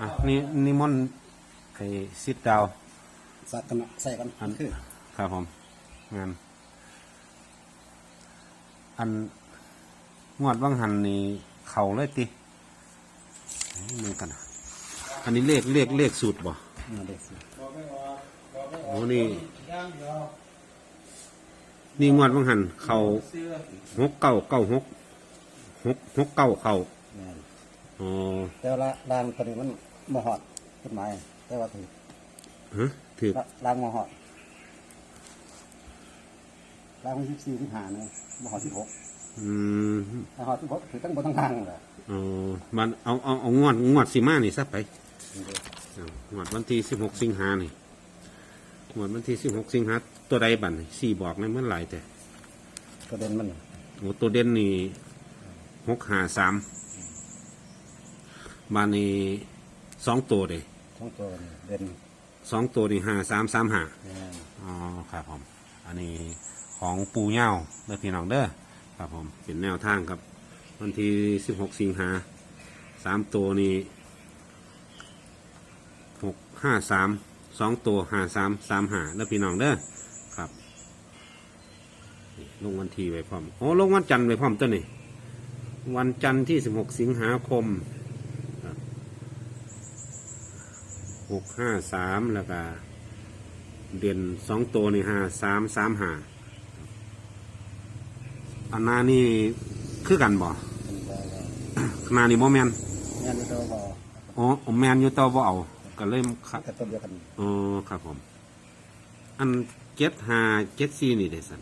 อะนี่นิมนต์ไอ้ซิดดาวสักกันนะใส่กันอันคือครับผมงานอันงวดว่างหันนี่เข่าเลยตินี่มันกันนะอันนี้เลขเลขเลขสูตรบ่มาเด็กสิโอ้นี่นี่งวดว่างหันเข่าหกเก้าเก้าหกหกหกเก้าเข่าแม่น อ๋อแต่ว่าลางตัวนี้มันมาหอดต้นไม้แต่ว่าถือฮะถือลางมาหอดลางมันสิบสี่ที่หาเนี่ยมาหอดสิบหกอืมมาหอดสิบหกถือตั้งบนตั้งทางเลยอ๋อมันเอาเอาเอางวดงวดสีมานี่ซะไปเอางวดวันที่สิบหกสิงหานี่งวดวันที่สิบหกสิงหาตัวใดบัตรสี่บอกในเมื่อไหร่แต่ประเด็นมันโอ้ตัวเด่นนี่หกหาสาม บานนี้สองตัวเลยทั้งตัวนี่เด่นสองตัวนี่หาสามสามหาแม่นอ๋อครับผม อันนี้ของปูเง่าเด้อพี่น้องเด้อครับผมเป็นแนวทางครับ วันที่สิบหกสิงหาสามตัวนี้หกห้าสามสองตัวห้าสามสามหาเด้อพี่น้องเด้อครับนี่ลงวันที่ไว้พร้อมโอ้ลงวันจันทร์ไว้พร้อมตัวนี้วันจันทร์ที่สิบหกสิงหาคม หกห้าสามแล้วก็เด่นสองตัวนี่ห้าสามสามห้าอันหนานี่คือกันบ่เป็นแต่ว่าขนาดนี้บ่แมนแม่นอยู่ตัวพออ๋อแมนอยู่ต่อบ่เอาก็เลยครับแต่ต้นเดียวกันอ๋อครับผม อันเจ็ดห้าเจ็ดสี่นี่เด้สัน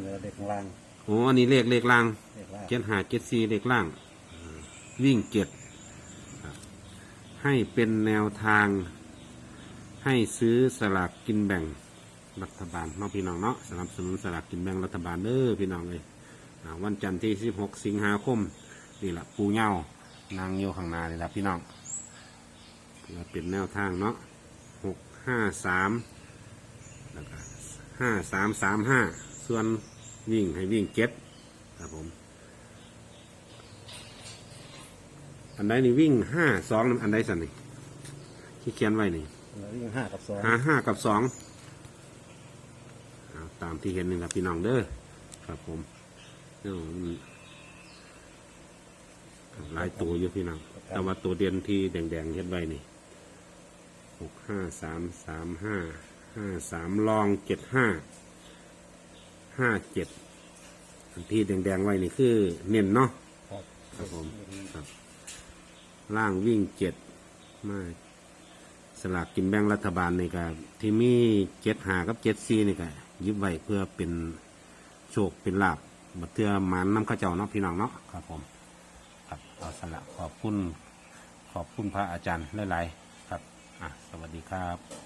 เหลือเด็กข้างล่างโอ้อันนี้เลขเลขล่างเด็กล่างเจ็ดห้าเจ็ดสี่เลขล่างอืมวิ่งเจ็ดครับ ให้เป็นแนวทาง ให้ซื้อสลากกินแบ่งรัฐบาลน้องพี่น้องเนาะสนับสนุนสลากกินแบ่งรัฐบาลเด้อพี่น้องเลยวันจันทร์ที่ 16 สิงหาคมนี่แหละปูเงานางโยข้างนานี่แหละพี่น้องเป็นแนวทางเนาะหกห้าสามแล้วก็ห้าสามสามห้าส่วนวิ่งให้วิ่งเจ็ดครับผม อันใดนี่วิ่งห้าสองอันใดสันนี่ที่เขียนไว้นี่เหลือวิ่งห้ากับสองหาห้ากับสองเอาตามที่เห็นนี่ครับพี่น้องเด้อครับผมเอามันหลายตัวอยู่พี่น้องแต่ว่าตัวเด่นที่แดงๆเห็นไว้นี่หกห้าสามสามห้าห้าสามลองเจ็ดห้าห้าเจ็ดอันที่แดงๆไว้นี่คือ เน้นเนาะครับครับผมครับ ล่างวิ่งเจ็ดมาสลากกินแบ่งรัฐบาลนี่ก็ที่มีเจ็ดหากับเจ็ดซีนี่ก็ยิบไว้เพื่อเป็นโชคเป็นลาบมาเทื่อมันน้ำข้าเจ้าเนาะพี่น้องเนาะครับผมครับเอาสละขอบคุณขอบคุณพระอาจารย์หลายๆครับอะสวัสดีครับ